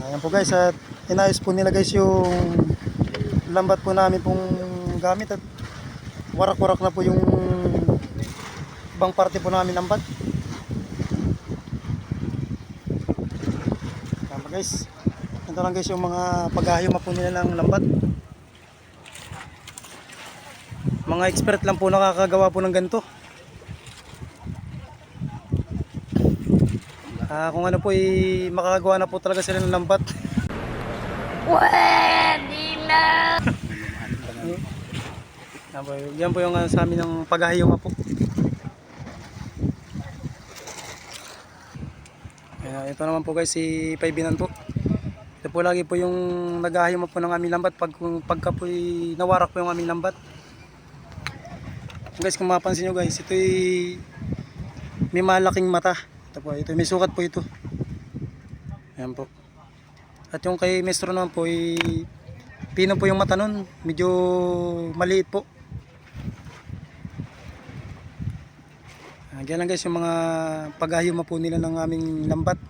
Ayan po guys, at inayos po nila guys yung lambat po namin pong gamit at warak-warak na po yung ibang parte po namin lambat. Tama guys. Ito lang guys yung mga paghahima po nila ng lambat. Mga expert lang po nakakagawa po ng ganito. Ah, kung ano po ay makakagawa na po talaga sila ng lambat. Pwede na! Yan po, yan po yung ah, sa amin ng paghahiyuma po. Ayan, ito naman po guys si Paibinan po. Ito po lagi po yung naghahiyuma po ng aming lambat pag pagka po nawarak po yung aming lambat. Guys, kung mapansin nyo guys, ito may malaking mata. Ito po, ito may sukat po ito. Ayan po. At yung kay Mestro naman po, ay pino po yung mata nun. Medyo maliit po. Ah, Ganyan lang guys yung mga paghahiyuma po nila ng aming lambat.